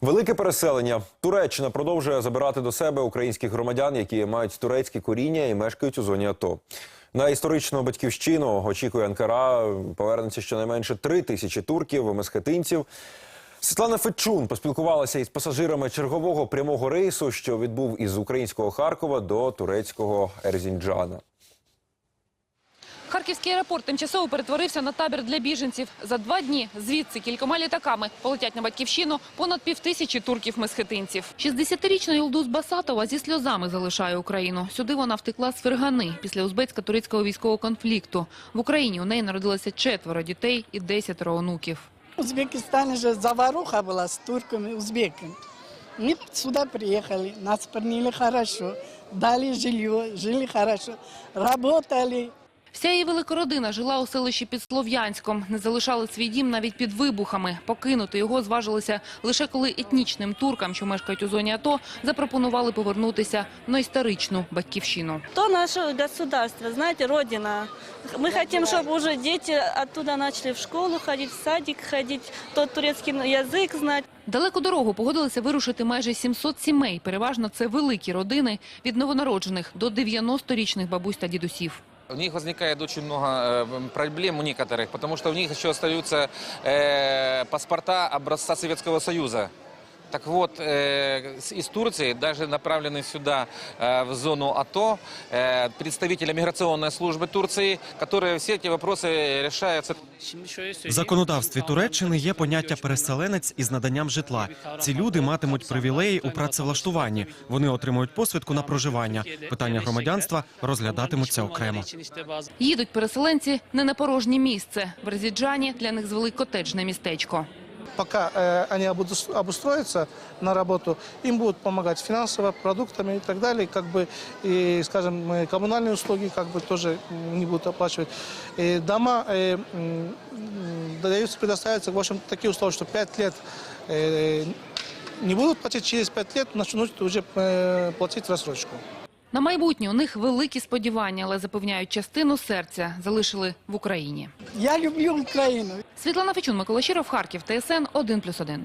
Велике переселення. Туреччина продовжує забирати до себе українських громадян, які мають турецьке коріння і мешкають у зоні АТО. На історичну батьківщину очікує Анкара. Повернеться щонайменше три тисячі турків, месхетинців. Світлана Федчун поспілкувалася із пасажирами чергового прямого рейсу, що відбув із українського Харкова до турецького Ерзінджана. Харківський аеропорт тимчасово перетворився на табір для біженців. За два дні звідси кількома літаками полетять на батьківщину понад півтисячі турків-месхетинців. 60-річна Юлдус Басатова зі сльозами залишає Україну. Сюди вона втекла з Фергани після узбецько-турецького військового конфлікту. В Україні у неї народилося четверо дітей і десятеро онуків. В Узбекистане же заваруха была с турками, узбеками. Мы сюда приехали, нас приняли хорошо, дали жилье, жили хорошо, работали. Вся її велика родина жила у селищі під Слов'янськом. Не залишали свій дім навіть під вибухами. Покинути його зважилися лише коли етнічним туркам, що мешкають у зоні АТО, запропонували повернутися на історичну батьківщину. То наше государство, знаете, Родина. Мы хотим, чтобы уже дети оттуда начали в школу ходить, в садик ходить, тот турецкий язык знать. Далеку дорогу погодилися вирушити майже 700 сімей. Переважно це великі родини від новонароджених до 90-річних бабусь та дідусів. У них возникает очень много э, проблем у некоторых, потому что у них еще остаются э, паспорта образца Советского Союза. Так вот, э, с- из Турции, даже направлены сюда, э, в зону АТО, э, представители миграционной службы Турции, которые все эти вопросы решаются В законодавстві Туреччини є поняття переселенець із наданням житла. Ці люди матимуть привілеї у працевлаштуванні. Вони отримують посвідку на проживання. Питання громадянства розглядатимуться окремо. Їдуть переселенці не на порожнє місце. В Резіджані для них звели котеджне містечко. пока э, они обус- обустроятся на работу, им будут помогать финансово, продуктами и так далее, как бы, и, скажем, э, коммунальные услуги как бы тоже м, не будут оплачивать. И дома э, м, м, даются, предоставятся, в общем, такие условия, что 5 лет э, не будут платить, через 5 лет начнут уже э, платить рассрочку. На майбутнє у них великі сподівання, але запевняють, частину серця залишили в Україні. Я люблю Україну. Світлана Фечун, Микола Щиров, Харків, ТСН 1+,1.